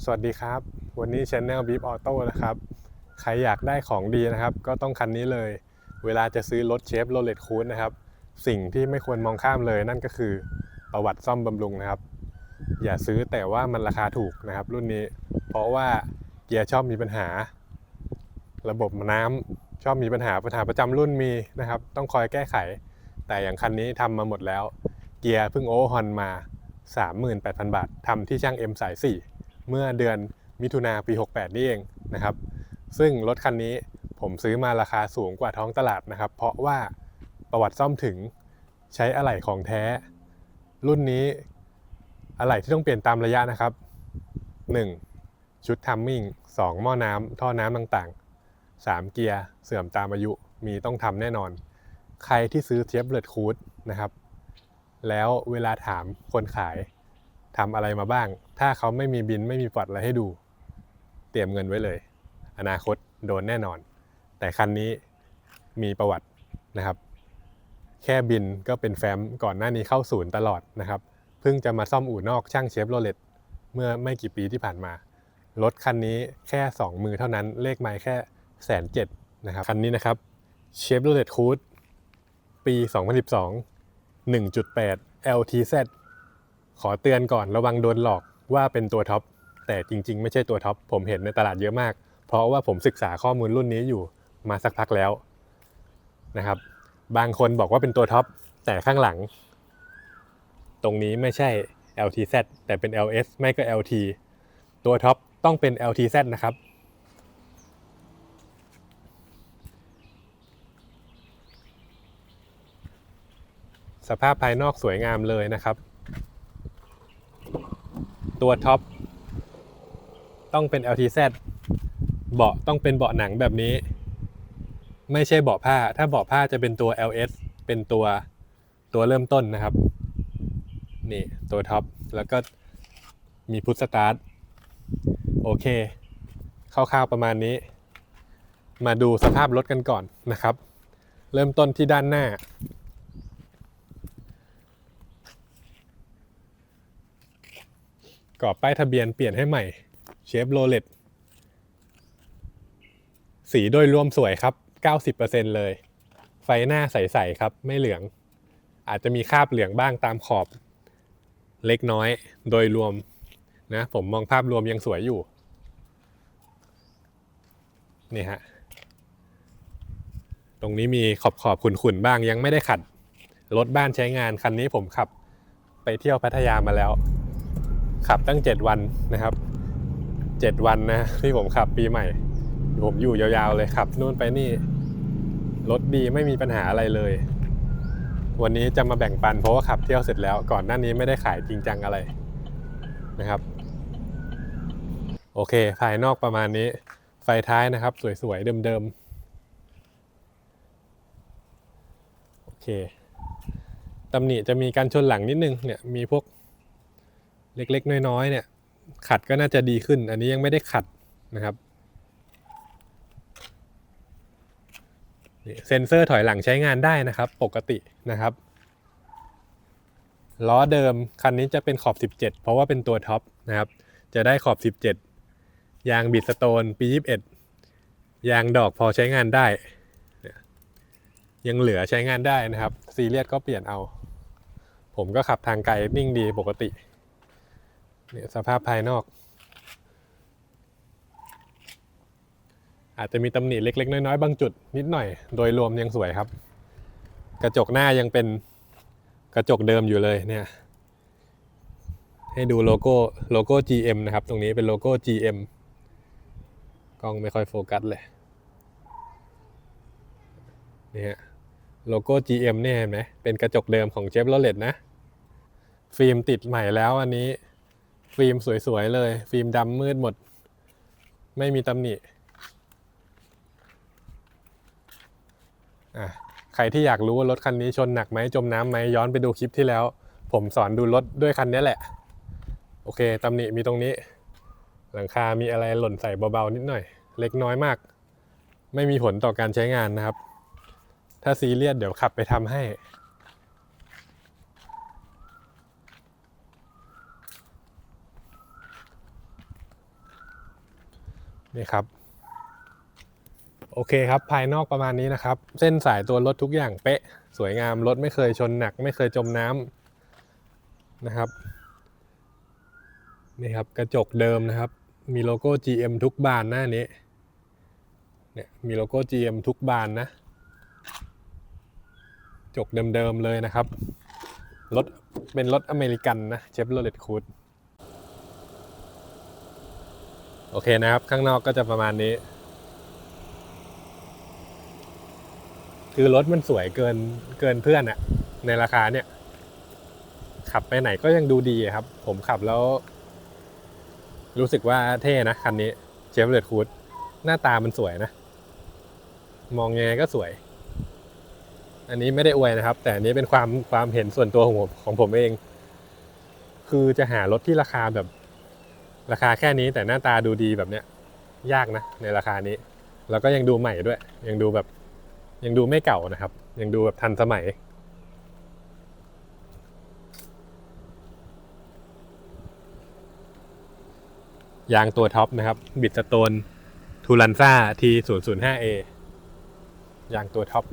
สวัสดีครับ วันนี้ Channel Beep Auto นะครับ ใครอยากได้ของดีนะครับ ก็ต้องคันนี้เลย เวลาจะซื้อรถเชฟโรเลตคูดนะครับ สิ่งที่ไม่ควรมองข้ามเลยนั่นก็คือประวัติซ่อมบำรุงนะครับ อย่าซื้อแต่ว่ามันราคาถูกนะครับ รุ่นนี้ เพราะว่าเกียร์ชอบมีปัญหา ระบบน้ำชอบมีปัญหาปัญหาประจำรุ่นมีนะครับ ต้องคอยแก้ไข แต่อย่างคันนี้ทำมาหมดแล้ว เกียร์เพิ่งโอเวอร์ฮอนมา 38,000 บาททำที่ช่าง M สาย4 เมื่อเดือนมิถุนาปี 68 นี่เองนะครับ ซึ่งรถคันนี้ผมซื้อมาราคาสูงกว่าท้องตลาดนะครับ เพราะว่าประวัติซ่อมถึงใช้อะไหล่ของแท้ รุ่นนี้อะไหล่ที่ต้องเปลี่ยนตามระยะนะครับ 1. ชุดทัมมิ่ง 2. หม้อน้ำท่อน้ำต่างๆ 3. เกียร์เสื่อมตามอายุมีต้องทำแน่นอน ใครที่ซื้อเทียบเบิร์ดคูดนะครับ แล้วเวลาถามคนขาย ทำอะไรมาบ้าง ถ้าเขาไม่มีบินไม่มีปลอดอะไรให้ดู เตรียมเงินไว้เลย อนาคตโดนแน่นอน แต่คันนี้มีประวัตินะครับ แค่บินก็เป็นแฟ้มก่อนหน้านี้เข้าศูนย์ตลอดนะครับ เพิ่งจะมาซ่อมอู่นอกช่างเชฟโรเลตเมื่อไม่กี่ปีที่ผ่านมา รถคันนี้แค่ 2 มือเท่านั้น เลขไมล์แค่แสนเจ็ดนะครับ คันนี้นะครับเชฟโรเลตคูดปี 2012 1.8 LTZ ขอเตือนก่อนระวังโดนหลอกว่าเป็นตัวท็อปแต่จริง ๆ ไม่ใช่ตัวท็อปผมเห็นในตลาดเยอะมาก เพราะว่าผมศึกษาข้อมูลรุ่นนี้อยู่มาสักพักแล้วนะครับ บางคนบอกว่าเป็นตัวท็อปแต่ข้างหลัง ตรงนี้ไม่ใช่ LTZ แต่เป็น LS ไม่ก็ LT ตัวท็อปต้องเป็น LTZ นะครับสภาพภายนอกสวยงามเลยนะครับ ตัวท็อปต้องเป็น LTZ เบาะต้องเป็นเบาะหนังแบบนี้ ไม่ใช่เบาะผ้า ถ้าเบาะผ้าจะเป็นตัว LS เป็นตัวตัวเริ่มต้นนะครับ นี่ตัวท็อปแล้วก็มีพุทสตาร์ทโอเคคร่าวๆประมาณนี้ มาดูสภาพรถกันก่อนนะครับ เริ่มต้นที่ด้านหน้า กรอบป้ายทะเบียนเปลี่ยนให้ใหม่เชฟโรเลตสีโดยรวมสวยครับ 90%เลย ไฟหน้าใสๆครับ ไม่เหลือง อาจจะมีคราบเหลืองบ้างตามขอบเล็กน้อยโดยรวมนะผมมองภาพรวมยังสวยอยู่ นี่ฮะ ตรงนี้มีขอบขอบขุ่นๆบ้างยังไม่ได้ขัด รถบ้านใช้งานคันนี้ผมขับไปเที่ยวพัทยามาแล้ว ขับตั้ง 7 วันนะครับ 7 วันนะที่ผมขับปีใหม่ ผมอยู่ยาวๆเลยขับนู่นไปนี่รถดีไม่มีปัญหาอะไรเลย วันนี้จะมาแบ่งปันเพราะว่าขับเที่ยวเสร็จแล้วก่อนหน้านี้ไม่ได้ขายจริงจังอะไรนะครับ โอเค ภายนอกประมาณนี้ ไฟท้ายนะครับ สวยๆเดิมๆโอเคตำหนิจะมีการชนหลังนิดนึงเนี่ยมีพวก เล็กๆ น้อยๆเนี่ยขัดก็น่าจะดีขึ้น อันนี้ยังไม่ได้ขัดนะครับเซ็นเซอร์ถอยหลังใช้งานได้นะครับ ปกตินะครับล้อเดิมคันนี้จะเป็นขอบ 17 เพราะว่าเป็นตัวท็อปนะครับ จะได้ขอบ 17 ยางบิดสโตนปี 21 ยางดอกพอใช้งานได้เนี่ยยังเหลือใช้งานได้นะครับ ซีเรียสก็เปลี่ยนเอา ผมก็ขับทางไกลนิ่งดีปกติ เนี่ยสภาพภายนอก อาจจะมีตำหนิเล็ก ๆ น้อย ๆ บางจุดนิดหน่อย โดยรวมยังสวยครับ กระจกหน้ายังเป็นกระจกเดิมอยู่เลยเนี่ยให้ดูโลโก้โลโก้ GM นะครับ ตรงนี้เป็นโลโก้ GM กล้องไม่ค่อยโฟกัสเลยนี่ฮะโลโก้ GM เนี่ยเห็นไหมเป็นกระจกเดิมของเจฟโรเลตนะ ฟิล์มติดใหม่แล้วอันนี้ ฟิล์มสวยๆเลย ฟิล์มดำมืดหมด ไม่มีตำหนิอะใครที่อยากรู้ว่ารถคันนี้ชนหนักไหมจมน้ำไหมย้อนไปดูคลิปที่แล้ว ผมสอนดูรถด้วยคันนี้แหละ โอเคตำหนิมีตรงนี้ หลังคา มีอะไรหล่นใส่เบาๆนิดหน่อย เล็กน้อยมาก ไม่มีผลต่อการใช้งานนะครับ ถ้าซีเรียสเดี๋ยวขับไปทำให้ นี่ครับ โอเคครับภายนอกประมาณนี้นะครับ เส้นสายตัวรถทุกอย่างเป๊ะ สวยงามรถไม่เคยชนหนัก ไม่เคยจมน้ำนะครับนี่ครับกระจกเดิมนะครับ มีโลโก้ GM ทุกบานหน้านี้เนี่ยมีโลโก้ GM ทุกบานนะจกเดิมๆเลยนะครับรถเป็นรถอเมริกันนะเชฟโรเลตคูด โอเคนะครับ ข้างนอกก็จะประมาณนี้ คือรถมันสวยเกินเกินเพื่อนอะในราคาเนี่ย ขับไปไหนก็ยังดูดีครับ ผมขับแล้ว รู้สึกว่าเท่นะคันนี้เชฟเลตคูดหน้าตามันสวยนะ มองยังไงก็สวย อันนี้ไม่ได้อวยนะครับ แต่อันนี้เป็นความความเห็นส่วนตัวของผมของผมเอง คือจะหารถที่ราคาแบบ ราคาแค่นี้แต่หน้าตาดูดีแบบเนี้ยยากนะในราคานี้ แล้วก็ยังดูใหม่ด้วย ยังดูแบบยังดูไม่เก่านะครับ ยังดูแบบทันสมัย ยางตัวท็อปนะครับ บิดสโตนทูลันซ่า T 0 0 5 A ยางตัวท็อป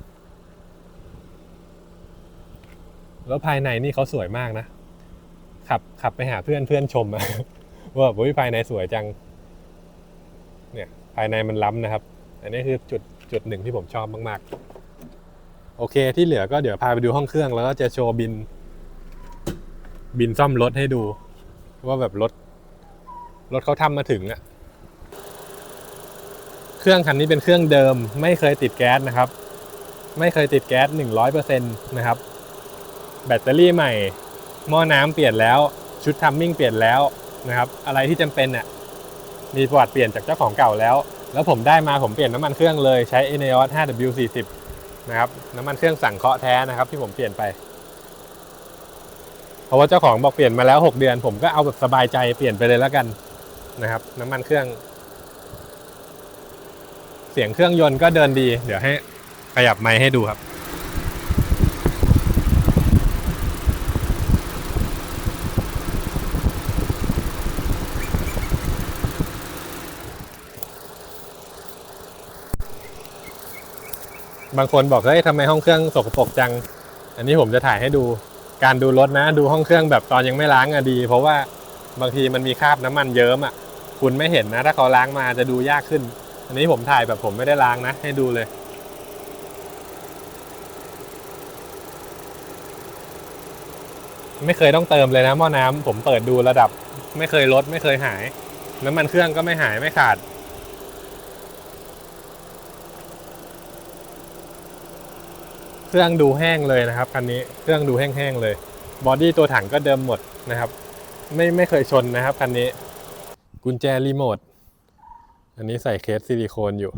แล้วภายในนี่เขาสวยมากนะ ขับขับไปหาเพื่อนเพื่อนชมอะ ว่าบบอุ๊ยภายในสวยจัง เนี่ยภายในมันล้ำนะครับ อันนี้คือจุดจุดหนึ่งที่ผมชอบมากๆ โอเคที่เหลือก็เดี๋ยวพาไปดูห้องเครื่องแล้วก็จะโชว์บิน บินซ่อมรถให้ดู ว่าแบบรถ รถเขาทำมาถึงอะเครื่องคันนี้เป็นเครื่องเดิม ไม่เคยติดแก๊สนะครับ ไม่เคยติดแก๊สหนึ่งร้อยเปอร์เซ็นต์นะครับ แบตเตอรี่ใหม่ หม้อน้ำเปลี่ยนแล้ว ชุดทัมมิ่งเปลี่ยนแล้ว นะครับ อะไรที่จำเป็นเนี่ยมีประวัติเปลี่ยนจากเจ้าของเก่าแล้ว แล้วผมได้มาผมเปลี่ยนน้ำมันเครื่องเลยใช้ e n e o s 5W40 นะครับน้ำมันเครื่องสั่งเคาะแท้นะครับ ที่ผมเปลี่ยนไป เพราะว่าเจ้าของบอกเปลี่ยนมาแล้ว 6 เดือน ผมก็เอาแบบสบายใจเปลี่ยนไปเลยแล้วกันนะครับ น้ำมันเครื่อง เสียงเครื่องยนต์ก็เดินดี เดี๋ยวให้ขยับไมค์ให้ดูครับ บางคนบอกเฮ้ยทำไมห้องเครื่องสกปรกจัง อันนี้ผมจะถ่ายให้ดูการดูรถนะ ดูห้องเครื่องแบบตอนยังไม่ล้างอะดี เพราะว่าบางทีมันมีคราบน้ำมันเยิ้มอะคุณไม่เห็นนะ ถ้าเขาล้างมาจะดูยากขึ้น อันนี้ผมถ่ายแบบผมไม่ได้ล้างนะ ให้ดูเลย ไม่เคยต้องเติมเลยนะหม้อน้ำผมเปิดดูระดับ ไม่เคยลดไม่เคยหาย น้ำมันเครื่องก็ไม่หายไม่ขาด เครื่องดูแห้งเลยนะครับคันนี้เครื่องดูแห้งๆเลยบอดี้ตัวถังก็เดิมหมดนะครับ ไม่ไม่เคยชนนะครับคันนี้ กุญแจรีโมทอันนี้ใส่เคสซิลิโคนอยู่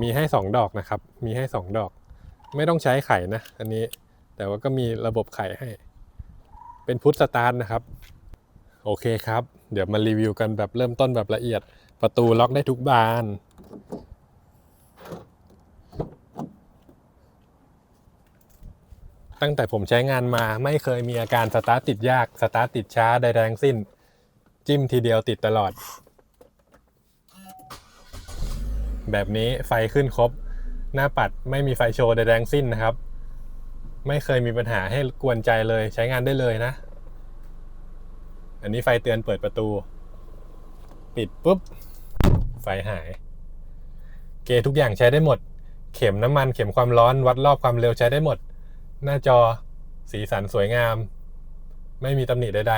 มีให้ 2 ดอกนะครับ มีให้ 2 ดอก ไม่ต้องใช้ไข่นะ อันนี้แต่ว่าก็มีระบบไข่ให้ เป็นพุทสตาร์ทนะครับ โอเคครับ เดี๋ยวมารีวิวกันแบบเริ่มต้นแบบละเอียด ประตูล็อกได้ทุกบาน ตั้งแต่ผมใช้งานมาไม่เคยมีอาการสตาร์ทติดยาก สตาร์ทติดช้าใดๆทั้งสิ้น จิ้มทีเดียวติดตลอด แบบนี้ไฟขึ้นครบ หน้าปัดไม่มีไฟโชว์ใดๆทั้งสิ้นนะครับ ไม่เคยมีปัญหาให้กวนใจเลยใช้งานได้เลยนะ อันนี้ไฟเตือนเปิดประตู ปิดปุ๊บ ไฟหาย เกทุกอย่างใช้ได้หมด เข็มน้ำมันเข็มความร้อนวัดรอบความเร็วใช้ได้หมด หน้าจอสีสันสวยงาม ไม่มีตำหนิใด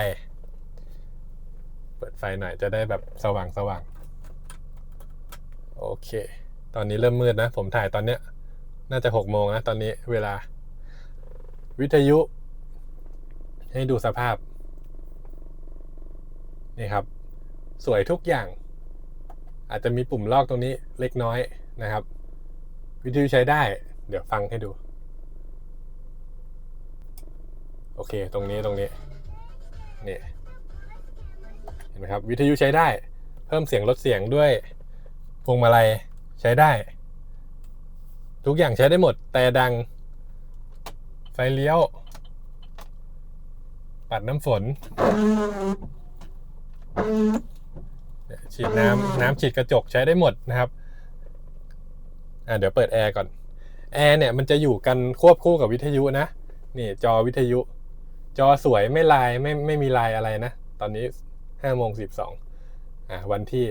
ๆ เปิดไฟหน่อยจะได้แบบสว่างสว่างโอเค ตอนนี้เริ่มมืดนะ ผมถ่ายตอนเนี้ย น่าจะหกโมงนะตอนนี้เวลา วิทยุ ให้ดูสภาพ นี่ครับ สวยทุกอย่าง อาจจะมีปุ่มลอกตรงนี้เล็กน้อยนะครับ วิทยุใช้ได้ เดี๋ยวฟังให้ดู โอเค ตรงนี้ตรงนี้นี่เห็นไหมครับ วิทยุใช้ได้ เพิ่มเสียงลดเสียงด้วยพวงมาลัยใช้ได้ ทุกอย่างใช้ได้หมด แต่ดัง ไฟเลี้ยว ปัดน้ำฝนเนี่ยฉีดน้ำน้ำฉีดกระจกใช้ได้หมดนะครับอ่าเดี๋ยวเปิดแอร์ก่อน แอร์เนี่ยมันจะอยู่กันควบคู่กับวิทยุนะ นี่จอวิทยุ จอสวยไม่ลายไม่ไม่มีลายอะไรนะ ตอนนี้ห้าโมงสิบสองอ่าวันที่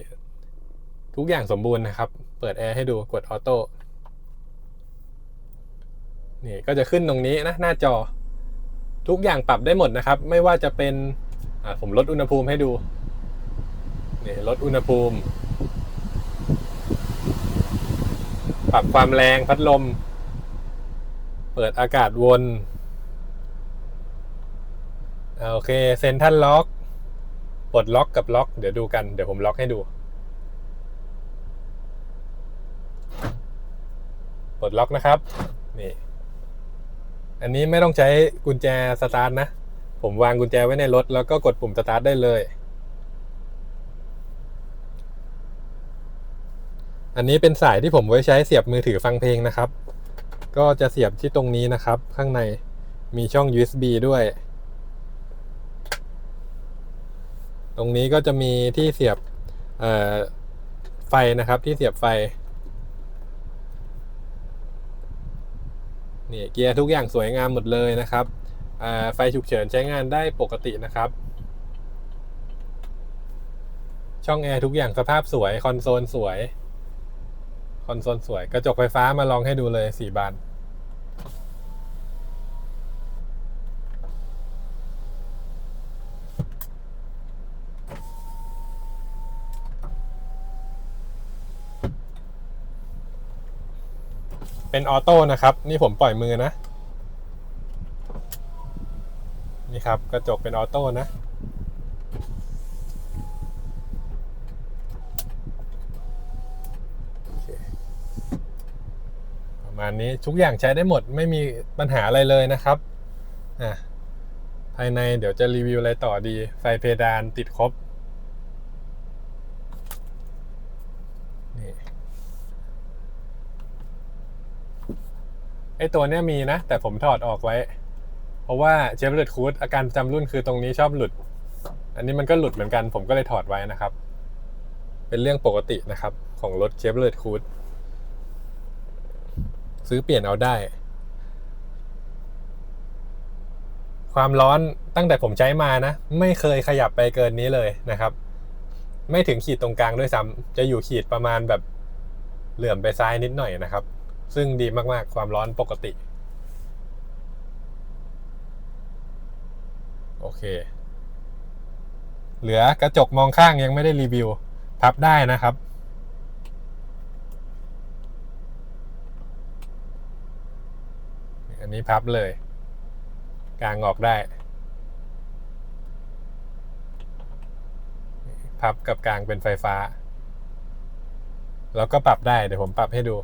ทุกอย่างสมบูรณ์นะครับ เปิดแอร์ให้ดูกดออโต้นี่ก็จะขึ้นตรงนี้นะ หน้าจอ ทุกอย่างปรับได้หมดนะครับ ไม่ว่าจะเป็นอ่าผมลดอุณหภูมิให้ดูนี่ลดอุณหภูมิ ปรับความแรงพัดลม เปิดอากาศวน โอเคเซ็นทันล็อกปลดล็อกกับล็อก เดี๋ยวดูกันเดี๋ยวผมล็อกให้ดูปลดล็อกนะครับนี่อันนี้ไม่ต้องใช้กุญแจสตาร์ทนะ ผมวางกุญแจไว้ในรถ แล้วก็กดปุ่มสตาร์ทได้เลย อันนี้เป็นสายที่ผมไว้ใช้เสียบมือถือฟังเพลงนะครับ ก็จะเสียบที่ตรงนี้นะครับ ข้างในมีช่อง USB ด้วย ตรงนี้ก็จะมีที่เสียบไฟนะครับที่เสียบไฟนี่เกียร์ทุกอย่างสวยงามหมดเลยนะครับไฟฉุกเฉินใช้งานได้ปกตินะครับ ช่องแอร์ทุกอย่างสภาพสวย คอนโซลสวย คอนโซลสวย กระจกไฟฟ้ามาลองให้ดูเลยสี่บาน เป็นออโต้นะครับ นี่ผมปล่อยมือนะ นี่ครับกระจกเป็นออโต้นะ ประมาณนี้ทุกอย่างใช้ได้หมดไม่มีปัญหาอะไรเลยนะครับอะภายในเดี๋ยวจะรีวิวอะไรต่อดี ไฟเพดานติดครบ นี่ ไอตัวเนี้ยมีนะ แต่ผมถอดออกไว้ เพราะว่าเชฟเลตคูดอาการประจำรุ่นคือตรงนี้ชอบหลุด อันนี้มันก็หลุดเหมือนกัน ผมก็เลยถอดไว้นะครับ เป็นเรื่องปกตินะครับ ของรถเชฟเลตคูดซื้อเปลี่ยนเอาได้ ความร้อนตั้งแต่ผมใช้มานะ ไม่เคยขยับไปเกินนี้เลยนะครับ ไม่ถึงขีดตรงกลางด้วยซ้ำจะอยู่ขีดประมาณแบบเหลื่อมไปซ้ายนิดหน่อยนะครับ ซึ่งดีมากๆ ความร้อนปกติ โอเค เหลือกระจกมองข้างยังไม่ได้รีวิว พับได้นะครับ อันนี้พับเลย กลางออกได้ พับกับกลางเป็นไฟฟ้า แล้วก็ปรับได้ เดี๋ยวผมปรับให้ดู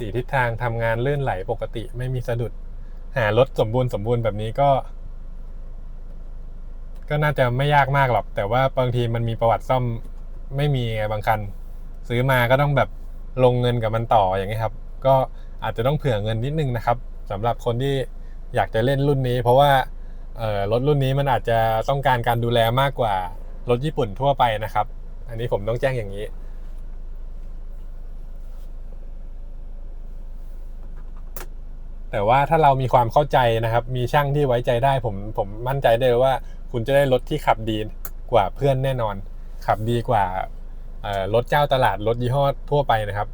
สี่ทิศทางทำงานลื่นไหลปกติไม่มีสะดุด หารถสมบูรณ์สมบูรณ์แบบนี้ก็ ก็น่าจะไม่ยากมากหรอก แต่ว่าบางทีมันมีประวัติซ่อมไม่มีไงบางคัน ซื้อมาก็ต้องแบบลงเงินกับมันต่ออย่างนี้ครับ ก็อาจจะต้องเผื่อเงินนิดนึงนะครับสำหรับคนที่อยากจะเล่นรุ่นนี้ เพราะว่าเอ่อรถรุ่นนี้มันอาจจะต้องการการดูแลมากกว่ารถญี่ปุ่นทั่วไปนะครับ อันนี้ผมต้องแจ้งอย่างนี้ แต่ว่าถ้าเรามีความเข้าใจนะครับ มีช่างที่ไว้ใจได้ผมผมมั่นใจได้เลยว่า คุณจะได้รถที่ขับดีกว่าเพื่อนแน่นอน ขับดีกว่ารถเจ้าตลาดรถยี่ห้อทั่วไปนะครับ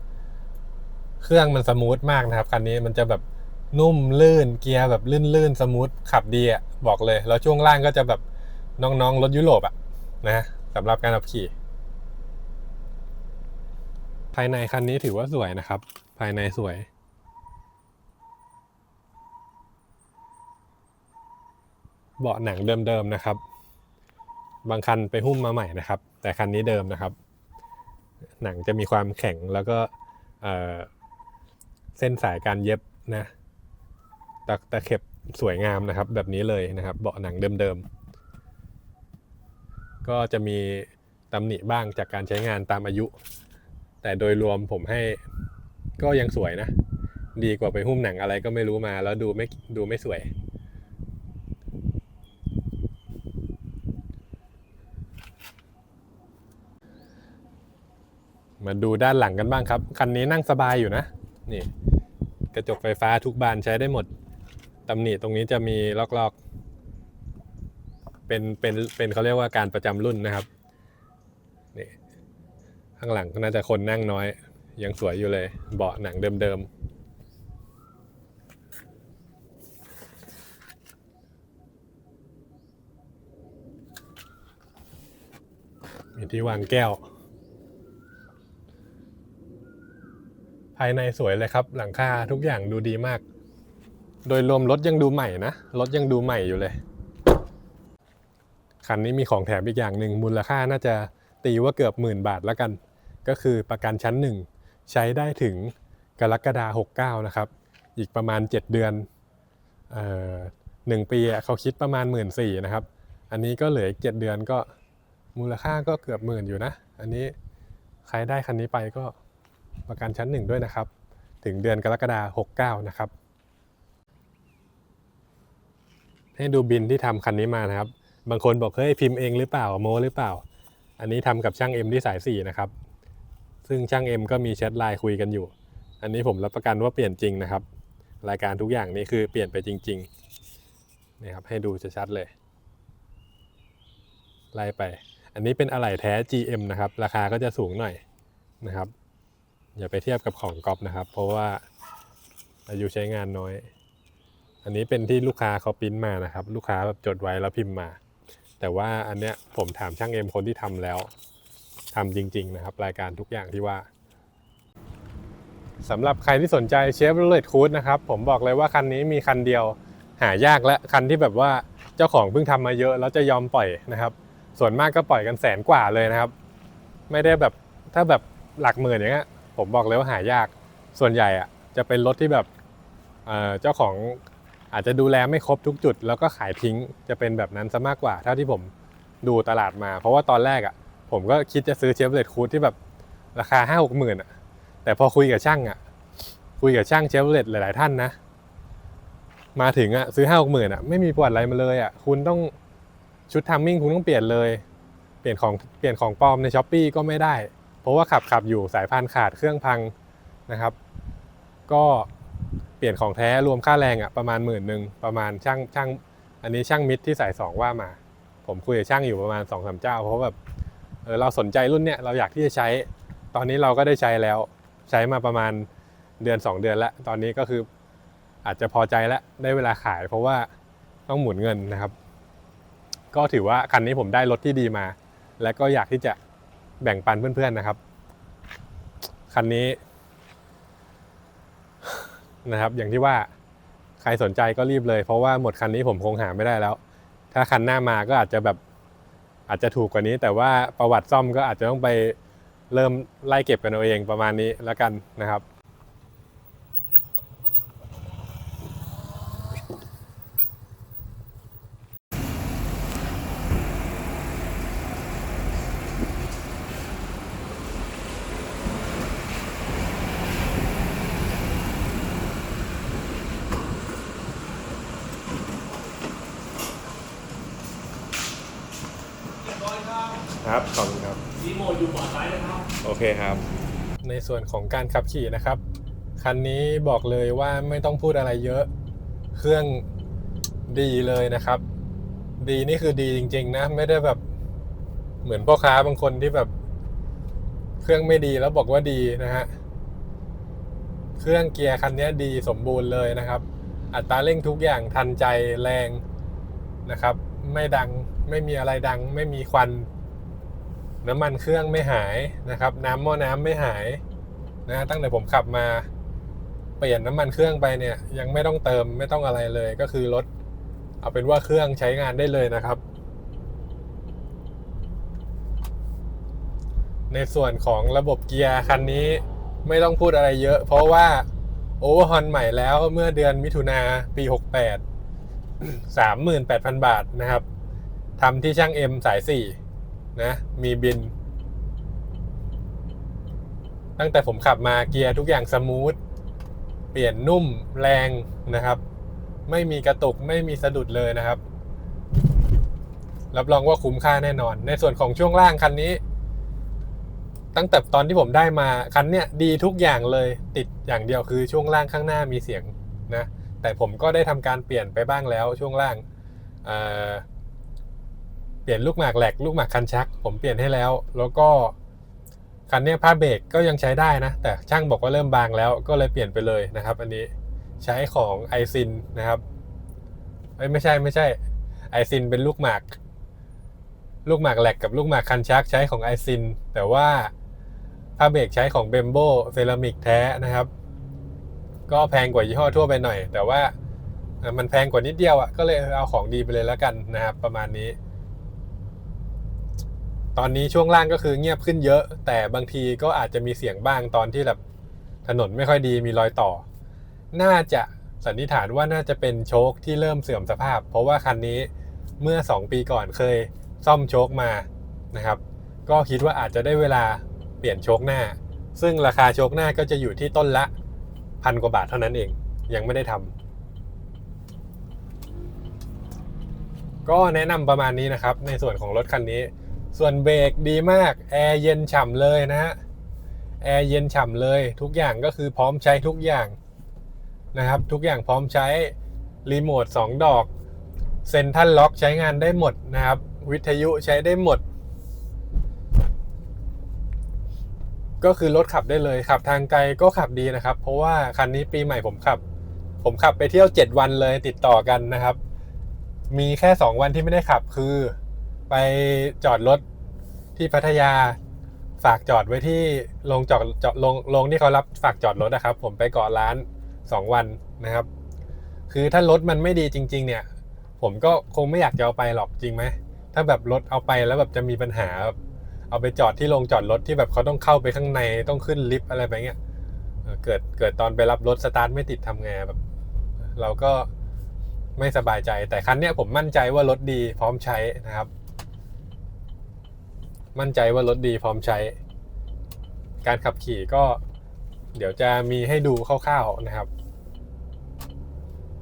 เครื่องมันสมูทมากนะครับคันนี้มันจะแบบนุ่มลื่นเกียร์แบบลื่นๆสมูทขับดีอะบอกเลย แล้วช่วงล่างก็จะแบบน้องๆรถยุโรปอะนะสำหรับการขับขี่ ภายในคันนี้ถือว่าสวยนะครับ ภายในสวย เบาะหนังเดิมๆนะครับ บางคันไปหุ้มมาใหม่นะครับ แต่คันนี้เดิมนะครับ หนังจะมีความแข็งแล้วก็เเส้นสายการเย็บนะตะตะเข็บสวยงามนะครับ แบบนี้เลยนะครับ เบาะหนังเดิมๆ ก็จะมีตำหนิบ้างจากการใช้งานตามอายุ แต่โดยรวมผมให้ก็ยังสวยนะ ดีกว่าไปหุ้มหนังอะไรก็ไม่รู้มาแล้วดูไม่ดูไม่สวย มาดูด้านหลังกันบ้างครับ คันนี้นั่งสบายอยู่นะ นี่ กระจกไฟฟ้าทุกบานใช้ได้หมดตำหนิตรงนี้จะมีล็อกๆ เป็นเป็นเป็นเขาเรียกว่าการประจำรุ่นนะครับ นี่ข้างหลังก็น่าจะคนนั่งน้อย ยังสวยอยู่เลย เบาะหนังเดิมๆมีที่วางแก้ว ภายในสวยเลยครับ หลังคาทุกอย่างดูดีมาก โดยรวมรถยังดูใหม่นะ รถยังดูใหม่อยู่เลย คันนี้มีของแถมอีกอย่างหนึ่งมูลค่าน่าจะตีว่าเกือบหมื่นบาทแล้วกัน ก็คือประกันชั้นหนึ่งใช้ได้ถึงกรกฎาคม69 นะครับ อีกประมาณ 7 เดือนเอ่อหนึ่งปีเขาคิดประมาณ 1 4ื่นนะครับ อันนี้ก็เหลืออีก 7 เดือนก็มูลค่าก็เกือบหมื่นอยู่นะ อันนี้ใครได้คันนี้ไปก็ ประกันชั้นหนึ่งด้วยนะครับ ถึงเดือนกรกฎาคม69 นะครับ ให้ดูบินที่ทำคันนี้มานะครับ บางคนบอกเฮ้ยพิมพ์เองหรือเปล่าโมหรือเปล่า อันนี้ทำกับช่างเอ็มที่สายสี่นะครับ ซึ่งช่างเอ็มก็มีแชทไลน์คุยกันอยู่ อันนี้ผมรับประกันว่าเปลี่ยนจริงนะครับ รายการทุกอย่างนี้คือเปลี่ยนไปจริงๆนี่ครับให้ดูชัดๆเลยไล่ไป อันนี้เป็นอะไหล่แท้ GM นะครับ ราคาก็จะสูงหน่อยนะครับ อย่าไปเทียบกับของก๊อปนะครับ เพราะว่าอายุใช้งานน้อย อันนี้เป็นที่ลูกค้าเขาปริ้นมานะครับ ลูกค้าแบบจดไว้แล้วพิมพ์มา แต่ว่าอันเนี้ยผมถามช่างเอ็มคนที่ทำแล้วทำจริง ๆ นะครับ รายการทุกอย่างที่ว่าสำหรับใครที่สนใจเชฟโรเลตคูดนะครับ ผมบอกเลยว่าคันนี้มีคันเดียวหายากและคันที่แบบว่าเจ้าของเพิ่งทำมาเยอะแล้วจะยอมปล่อยนะครับ ส่วนมากก็ปล่อยกันแสนกว่าเลยนะครับ ไม่ได้แบบถ้าแบบหลักหมื่นอย่างเงี้ย ผมบอกเลยว่าหายากส่วนใหญ่อะจะเป็นรถที่แบบเจ้าของอาจจะดูแลไม่ครบทุกจุด แล้วก็ขายทิ้งจะเป็นแบบนั้นซะมากกว่า เท่าที่ผมดูตลาดมา เพราะว่าตอนแรกอะผมก็คิดจะซื้อเชฟเลตคูดที่แบบราคาห้าหกหมื่นอะแต่พอคุยกับช่างอะคุยกับช่างเชฟเลตหลาย ๆ ท่านนะ มาถึงอะซื้อห้าหกหมื่นอะไม่มีประวัติอะไรมาเลยอะคุณต้องชุดทัมมิ่งคุณต้องเปลี่ยนเลย เปลี่ยนของเปลี่ยนของปลอมในช้อปปีก็ไม่ได้ เพราะว่าขับขับอยู่สายพานขาดเครื่องพังนะครับ ก็เปลี่ยนของแท้รวมค่าแรงอะประมาณหมื่นหนึ่งประมาณช่างช่าง อันนี้ช่างมิดที่สายสองว่ามา ผมคุยกับช่างอยู่ประมาณ2องสามเจ้า เพราะแบบเออเราสนใจรุ่นเนี้ยเราอยากที่จะใช้ ตอนนี้เราก็ได้ใช้แล้วใช้มาประมาณเดือน 2 เดือนแล้ว ตอนนี้ก็คืออาจจะพอใจแล้วได้เวลาขาย เพราะว่าต้องหมุนเงินนะครับ ก็ถือว่าคันนี้ผมได้รถที่ดีมา และก็อยากที่จะ แบ่งปันเพื่อนๆนะครับ คันนี้นะครับ อย่างที่ว่าใครสนใจก็รีบเลย เพราะว่าหมดคันนี้ผมคงหาไม่ได้แล้ว ถ้าคันหน้ามาก็อาจจะแบบอาจจะถูกกว่านี้ แต่ว่าประวัติซ่อมก็อาจจะต้องไปเริ่มไล่เก็บกันเอาเองประมาณนี้แล้วกันนะครับขอบคุณครับ รีโมทอยู่บอร์ดซ้ายนะครับ โอเคครับ ใน ส่วนของการขับขี่นะครับ คันนี้บอกเลยว่าไม่ต้องพูดอะไรเยอะ เครื่องดีเลยนะครับ ดีนี่คือดีจริง ๆ นะ ไม่ได้แบบเหมือนพ่อค้าบางคนที่แบบ เครื่องไม่ดีแล้วบอกว่าดีนะฮะเครื่องเกียร์คันนี้ดีสมบูรณ์เลยนะครับ อัตราเร่งทุกอย่างทันใจแรงนะครับ ไม่ดังไม่มีอะไรดัง ไม่มีควัน น้ำมันเครื่องไม่หายนะครับ น้ำหม้อน้ำไม่หาย นะตั้งแต่ผมขับมาเปลี่ยนน้ำมันเครื่องไปเนี่ย ยังไม่ต้องเติมไม่ต้องอะไรเลย ก็คือรถเอาเป็นว่าเครื่องใช้งานได้เลยนะครับ ในส่วนของระบบเกียร์คันนี้ไม่ต้องพูดอะไรเยอะ เพราะว่าโอเวอร์ฮอนใหม่แล้วเมื่อเดือนมิถุนาปี 68 38,000 บาทนะครับทำที่ช่างเอ็มสาย 4 นะ มีบิน ตั้งแต่ผมขับมาเกียร์ทุกอย่างสมูท เปลี่ยนนุ่มแรงนะครับ ไม่มีกระตุกไม่มีสะดุดเลยนะครับ รับรองว่าคุ้มค่าแน่นอน ในส่วนของช่วงล่างคันนี้ ตั้งแต่ตอนที่ผมได้มาคันเนี้ยดีทุกอย่างเลยติดอย่างเดียวคือช่วงล่างข้างหน้ามีเสียงนะ แต่ผมก็ได้ทำการเปลี่ยนไปบ้างแล้วช่วงล่างเเปลี่ยนลูกหมากแหลกลูกหมากคันชัก ผมเปลี่ยนให้แล้ว แล้วก็ คันนี้ผ้าเบรกก็ยังใช้ได้นะ แต่ช่างบอกว่าเริ่มบางแล้วก็เลยเปลี่ยนไปเลยนะครับ อันนี้ใช้ของไอซินนะครับเอ้ยไม่ใช่ไม่ใช่ไอซินเป็นลูกหมาก ลูกหมากแหลกกับลูกหมากคันชักใช้ของไอซิน แต่ว่าผ้าเบรกใช้ของเบมโบเซรามิกแท้นะครับ ก็แพงกว่ายี่ห้อทั่วไปหน่อย แต่ว่ามันแพงกว่านิดเดียวอะก็เลยเอาของดีไปเลยแล้วกันนะครับ ประมาณนี้ ตอนนี้ช่วงล่างก็คือเงียบขึ้นเยอะ แต่บางทีก็อาจจะมีเสียงบ้างตอนที่แบบถนนไม่ค่อยดีมีรอยต่อ น่าจะสันนิษฐานว่าน่าจะเป็นโชคที่เริ่มเสื่อมสภาพ เพราะว่าคันนี้เมื่อ 2 ปีก่อนเคยซ่อมโชคมานะครับ ก็คิดว่าอาจจะได้เวลาเปลี่ยนโชคหน้า ซึ่งราคาโชคหน้าก็จะอยู่ที่ต้นละพันกว่าบาทเท่านั้นเอง ยังไม่ได้ทำก็แนะนำประมาณนี้นะครับ ในส่วนของรถคันนี้ ส่วนเบรกดีมาก แอร์เย็นฉ่ำเลยนะฮะ แอร์เย็นฉ่ำเลย ทุกอย่างก็คือพร้อมใช้ทุกอย่างนะครับ ทุกอย่างพร้อมใช้ รีโมท 2 ดอก เซ็นทัลล็อกใช้งานได้หมดนะครับ วิทยุใช้ได้หมด ก็คือรถขับได้เลย ขับทางไกลก็ขับดีนะครับ เพราะว่าคันนี้ปีใหม่ผมขับ ผมขับไปเที่ยว 7 วันเลยติดต่อกันนะครับ มีแค่ 2 วันที่ไม่ได้ขับคือ ไปจอดรถที่พัทยาฝากจอดไว้ที่โรงจอดจอดโรงโรงที่เขารับฝากจอดรถนะครับ ผมไปเกาะร้าน 2 วันนะครับ คือถ้ารถมันไม่ดีจริง ๆ เนี่ย ผมก็คงไม่อยากจะเอาไปหรอกจริงไหมถ้าแบบรถเอาไปแล้วแบบจะมีปัญหาแบบเอาไปจอดที่โรงจอดรถที่แบบเขาต้องเข้าไปข้างในต้องขึ้นลิฟต์อะไรไปเงี้ยเกิดเกิดตอนไปรับรถสตาร์ทไม่ติดทำไงแบบ เราก็ไม่สบายใจแต่คันเนี้ยผมมั่นใจว่ารถดีพร้อมใช้นะครับ มั่นใจว่ารถดีพร้อมใช้ การขับขี่ก็เดี๋ยวจะมีให้ดูคร่าวๆนะครับ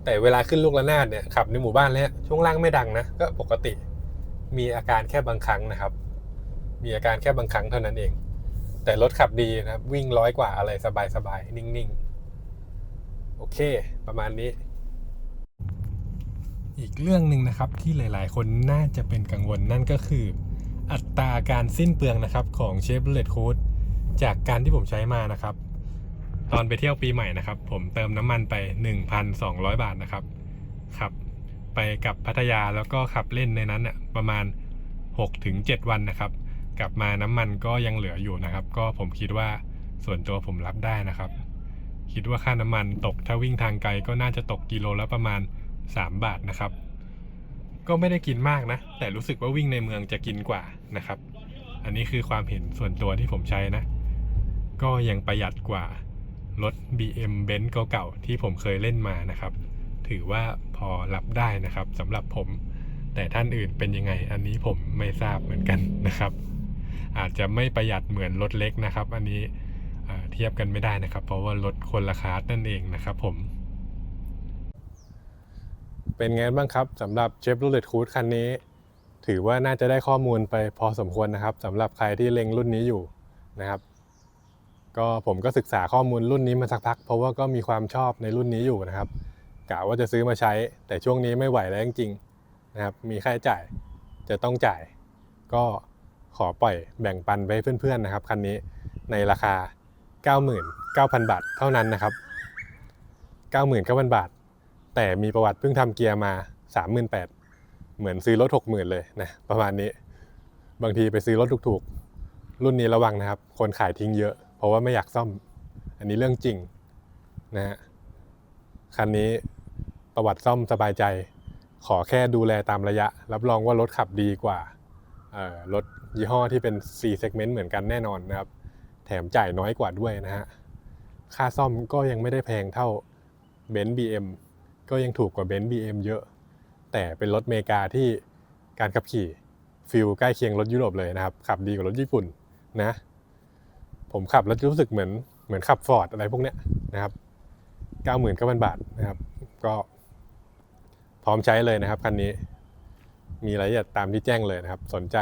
แต่เวลาขึ้นลูกระนาดเนี่ยขับในหมู่บ้านแล้วช่วงล่างไม่ดังนะก็ปกติมีอาการแค่บางครั้งนะครับ มีอาการแค่บางครั้งเท่านั้นเอง แต่รถขับดีนะครับ วิ่งร้อยกว่าอะไรสบายๆนิ่งๆ โอเค ประมาณนี้ อีกเรื่องหนึ่งนะครับที่หลาย ๆ คนน่าจะเป็นกังวลนั่นก็คือ อัตราการสิ้นเปลืองนะครับของเชฟเลตคูดจากการที่ผมใช้มานะครับ ตอนไปเที่ยวปีใหม่นะครับ ผมเติมน้ำมันไป 1,200 บาทนะครับขับไปกับพัทยาแล้วก็ขับเล่นในนั้นเนี่ยประมาณ 6-7 วันนะครับ กลับมาน้ำมันก็ยังเหลืออยู่นะครับ ก็ผมคิดว่าส่วนตัวผมรับได้นะครับ คิดว่าค่าน้ำมันตกถ้าวิ่งทางไกลก็น่าจะตกกิโลละประมาณ 3 บาทนะครับ ก็ไม่ได้กินมากนะ แต่รู้สึกว่าวิ่งในเมืองจะกินกว่านะครับ อันนี้คือความเห็นส่วนตัวที่ผมใช้นะ ก็ยังประหยัดกว่ารถ BM Benz เก่าๆที่ผมเคยเล่นมานะครับ ถือว่าพอรับได้นะครับสำหรับผม แต่ท่านอื่นเป็นยังไง อันนี้ผมไม่ทราบเหมือนกันนะครับ อาจจะไม่ประหยัดเหมือนรถเล็กนะครับ อันนี้เทียบกันไม่ได้นะครับ เพราะว่ารถคนละคาสนั่นเองนะครับผม เป็นไงบ้างครับสำหรับ Chevrolet Cruze คันนี้ ถือว่าน่าจะได้ข้อมูลไปพอสมควรนะครับสำหรับใครที่เล็งรุ่นนี้อยู่นะครับ ก็ผมก็ศึกษาข้อมูลรุ่นนี้มาสักพัก เพราะว่าก็มีความชอบในรุ่นนี้อยู่นะครับกะว่าจะซื้อมาใช้ แต่ช่วงนี้ไม่ไหวแล้วจริงๆนะครับมีค่าใช้จ่ายจะต้องจ่าย ก็ขอปล่อยแบ่งปันไปให้เพื่อนๆนะครับคันนี้ในราคา 99,000 บาทเท่านั้นนะครับ 99,000 บาท แต่มีประวัติเพิ่งทำเกียร์มา 38,000เหมือนซื้อรถ 60,000 เลยนะประมาณนี้ บางทีไปซื้อรถถูกๆ รุ่นนี้ระวังนะครับ คนขายทิ้งเยอะ เพราะว่าไม่อยากซ่อม อันนี้เรื่องจริงนะฮะคันนี้ประวัติซ่อมสบายใจ ขอแค่ดูแลตามระยะ รับรองว่ารถขับดีกว่ารถยี่ห้อที่เป็น C segment เหมือนกันแน่นอนนะครับ แถมจ่ายน้อยกว่าด้วยนะฮะ ค่าซ่อมก็ยังไม่ได้แพงเท่าเบนซ์ BM ก็ยังถูกกว่าเบนซ์ BM เอ็มเยอะ แต่เป็นรถเมกาที่การขับขี่ฟิลใกล้เคียงรถยุโรปเลยนะครับ ขับดีกว่ารถญี่ปุ่นนะผผมขับแล้วรู้สึกเหมือนเหมือนขับฟอร์ดอะไรพวกเนี้ยนะครับเก้าหมื่นเก้าพันบาทนะครับ ก็พร้อมใช้เลยนะครับคันนี้ มีรายละเอียดตามที่แจ้งเลยนะครับ สนใจ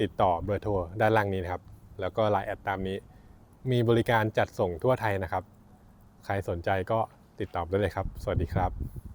ติดต่อเบอร์โทรด้านล่างนี้นะครับ แล้วก็ไลน์แอดตามนี้ มีบริการจัดส่งทั่วไทยนะครับ ใครสนใจก็ ติดต่อได้เลยครับ สวัสดีครับ